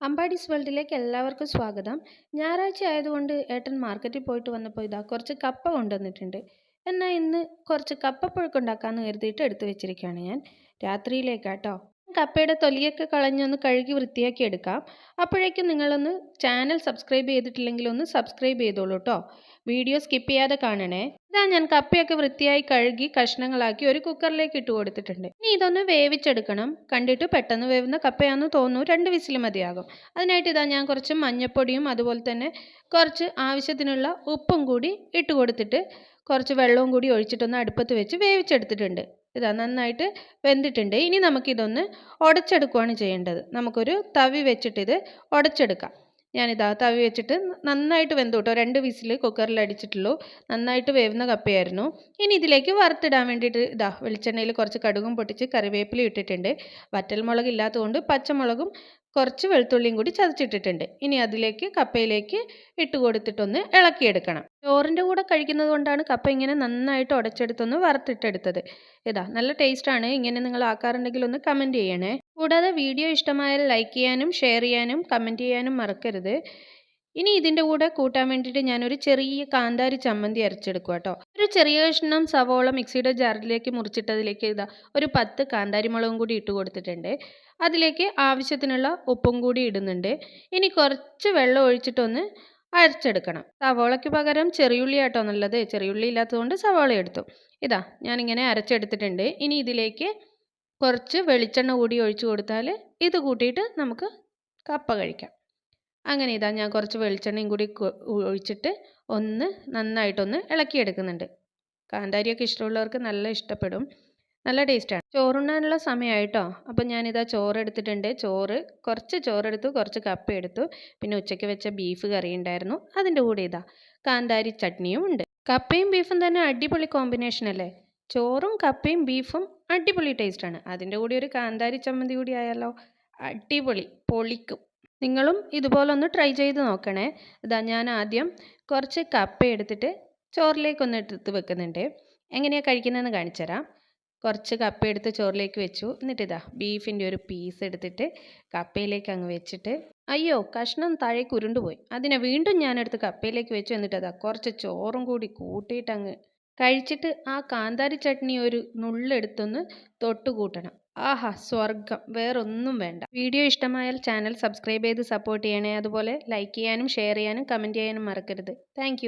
അമ്പാടീസ് വേൾഡിലേക്ക് എല്ലാവർക്കും സ്വാഗതം. ഞായറാഴ്ച ആയതുകൊണ്ട് ഏട്ടൻ മാർക്കറ്റിൽ പോയിട്ട് വന്നപ്പോൾ ഇതാ കുറച്ച് കപ്പ കൊണ്ടുവന്നിട്ടുണ്ട്. എന്നാൽ ഇന്ന് കുറച്ച് കപ്പപ്പുഴുക്കുണ്ടാക്കാമെന്ന് കരുതിയിട്ട് എടുത്തു വെച്ചിരിക്കുകയാണ് ഞാൻ. രാത്രിയിലേക്കാട്ടോ. കപ്പയുടെ തൊലിയൊക്കെ കളഞ്ഞൊന്ന് കഴുകി വൃത്തിയാക്കി എടുക്കാം. അപ്പോഴേക്കും നിങ്ങളൊന്ന് ചാനൽ സബ്സ്ക്രൈബ് ചെയ്തിട്ടില്ലെങ്കിൽ ഒന്ന് സബ്സ്ക്രൈബ് ചെയ്തോളൂ കേട്ടോ വീഡിയോ സ്കിപ്പ് ചെയ്യാതെ കാണണേ. ഇതാ ഞാൻ കപ്പയൊക്കെ വൃത്തിയായി കഴുകി കഷ്ണങ്ങളാക്കി ഒരു കുക്കറിലേക്ക് ഇട്ട് കൊടുത്തിട്ടുണ്ട്. ഇനി ഇതൊന്ന് വേവിച്ചെടുക്കണം. കണ്ടിട്ട് പെട്ടെന്ന് വേവുന്ന കപ്പയാണെന്ന് തോന്നുന്നു. രണ്ട് വിസിൽ മതിയാകും. അതിനായിട്ട് ഇതാ ഞാൻ കുറച്ച് മഞ്ഞപ്പൊടിയും അതുപോലെ തന്നെ കുറച്ച് ആവശ്യത്തിനുള്ള ഉപ്പും കൂടി ഇട്ട് കൊടുത്തിട്ട് കുറച്ച് വെള്ളവും കൂടി ഒഴിച്ചിട്ടൊന്ന് അടുപ്പത്ത് വെച്ച് വേവിച്ചെടുത്തിട്ടുണ്ട്. ഇതാ നന്നായിട്ട് വെന്തിട്ടുണ്ട്. ഇനി നമുക്കിതൊന്ന് ഉടച്ചെടുക്കുകയാണ് ചെയ്യേണ്ടത്. നമുക്കൊരു തവി വെച്ചിട്ട് ഇത് ഉടച്ചെടുക്കാം ഞാനിതാ തവി വെച്ചിട്ട് നന്നായിട്ട് വെന്തു കേട്ടോ രണ്ട് വിസിൽ കുക്കറിൽ അടിച്ചിട്ടുള്ളൂ. നന്നായിട്ട് വേവുന്ന കപ്പയായിരുന്നു. ഇനി ഇതിലേക്ക് വറുത്തിടാൻ വേണ്ടിയിട്ട് ഇതാ വെളിച്ചെണ്ണയിൽ കുറച്ച് കടുകും പൊട്ടിച്ച് കറിവേപ്പില ഇട്ടിട്ടുണ്ട്. വറ്റൽമുളക് ഇല്ലാത്തതുകൊണ്ട് പച്ചമുളകും കുറച്ച് വെളുത്തുള്ളിയും കൂടി ചതച്ചിട്ടിട്ടുണ്ട്. ഇനി അതിലേക്ക് കപ്പയിലേക്ക് ഇട്ട് കൊടുത്തിട്ടൊന്ന് ഇളക്കിയെടുക്കണം. ചോറിന്റെ കൂടെ കഴിക്കുന്നത് കൊണ്ടാണ് കപ്പ ഇങ്ങനെ നന്നായിട്ട് ഉടച്ചെടുത്തൊന്ന് വറുത്തിട്ടെടുത്തത്. ഇതാ നല്ല ടേസ്റ്റാണ് ഇങ്ങനെ നിങ്ങൾ ആക്കാറുണ്ടെങ്കിൽ ഒന്ന് കമന്റ് ചെയ്യണേ. കൂടാതെ വീഡിയോ ഇഷ്ടമായാൽ ലൈക്ക് ചെയ്യാനും ഷെയർ ചെയ്യാനും കമന്റ് ചെയ്യാനും മറക്കരുത്. ഇനി ഇതിന്റെ കൂടെ കൂട്ടാൻ വേണ്ടിയിട്ട് ഞാനൊരു ചെറിയ കാന്താരി ചമ്മന്തി അരച്ചെടുക്കുക കേട്ടോ ഒരു ചെറിയ കഷ്ണം സവോള മിക്സിയുടെ ജാറിലേക്ക് മുറിച്ചിട്ടതിലേക്ക് ഇതാ ഒരു പത്ത് കാന്താരി മുളകും കൂടി ഇട്ട് കൊടുത്തിട്ടുണ്ട്. അതിലേക്ക് ആവശ്യത്തിനുള്ള ഉപ്പും കൂടി ഇടുന്നുണ്ട്. ഇനി കുറച്ച് വെള്ളം ഒഴിച്ചിട്ടൊന്ന് അരച്ചെടുക്കണം. സവോളയ്ക്ക് പകരം ചെറിയുള്ളി ആട്ടോ നല്ലത്. ചെറിയുള്ളി ഇല്ലാത്തതുകൊണ്ട് സവോള എടുത്തു. ഇതാ ഞാനിങ്ങനെ അരച്ചെടുത്തിട്ടുണ്ട്. ഇനി ഇതിലേക്ക് കുറച്ച് വെളിച്ചെണ്ണ കൂടി ഒഴിച്ചു കൊടുത്താൽ ഇത് കൂട്ടിയിട്ട് നമുക്ക് കപ്പ കഴിക്കാം. അങ്ങനെ ഇതാ ഞാൻ കുറച്ച് വെളിച്ചെണ്ണയും കൂടി ഒഴിച്ചിട്ട് ഒന്ന് നന്നായിട്ടൊന്ന് ഇളക്കിയെടുക്കുന്നുണ്ട്. കാന്താരിയൊക്കെ ഇഷ്ടമുള്ളവർക്ക് നല്ല ഇഷ്ടപ്പെടും. നല്ല ടേസ്റ്റാണ് ചോറുണ്ണാനുള്ള സമയമായിട്ടോ അപ്പം ഞാനിതാ ചോറ് എടുത്തിട്ടുണ്ട് ചോറ് കുറച്ച് ചോറെടുത്തു കുറച്ച് കപ്പ എടുത്തു പിന്നെ ഉച്ചയ്ക്ക് വെച്ച ബീഫ് കറി ഉണ്ടായിരുന്നു. അതിന്റെ കൂടെ ഇതാ കാന്താരി ചട്നിയും ഉണ്ട്. കപ്പയും ബീഫും തന്നെ അടിപൊളി കോമ്പിനേഷൻ അല്ലേ? ചോറും കപ്പയും ബീഫും അടിപൊളി ടേസ്റ്റാണ് അതിന്റെ കൂടി ഒരു കാന്താരി ചമ്മന്തി കൂടി ആയാലോ? അടിപൊളി പൊളിക്കും. നിങ്ങളും ഇതുപോലെ ഒന്ന് ട്രൈ ചെയ്ത് നോക്കണേ. ഇതാ ഞാൻ ആദ്യം കുറച്ച് കപ്പ എടുത്തിട്ട് ചോറിലേക്കൊന്ന് എടുത്ത് വെക്കുന്നുണ്ട്. എങ്ങനെയാണ് കഴിക്കുന്നതെന്ന് കാണിച്ചു തരാം. കുറച്ച് കപ്പ എടുത്ത് ചോറിലേക്ക് വെച്ചു. എന്നിട്ട് ഇതാ ബീഫിന്റെ ഒരു പീസ് എടുത്തിട്ട് കപ്പയിലേക്ക് അങ്ങ് വെച്ചിട്ട് അയ്യോ കഷ്ണം താഴേക്ക് ഉരുണ്ടുപോയി അതിനെ വീണ്ടും ഞാനെടുത്ത് കപ്പയിലേക്ക് വെച്ചു. എന്നിട്ട് അതാ കുറച്ച് ചോറും കൂടി കൂട്ടിയിട്ട് അങ്ങ് കഴിച്ചിട്ട് ആ കാന്താരി ചട്നി ഒരു നുള്ളെടുത്തൊന്ന് തൊട്ട് കൂട്ടണം. ആഹാ സ്വർഗം വേറൊന്നും വേണ്ട. വീഡിയോ ഇഷ്ടമായാൽ ചാനൽ സബ്സ്ക്രൈബ് ചെയ്ത് സപ്പോർട്ട് ചെയ്യണേ. അതുപോലെ ലൈക്ക് ചെയ്യാനും ഷെയർ ചെയ്യാനും കമന്റ് ചെയ്യാനും മറക്കരുത്. താങ്ക്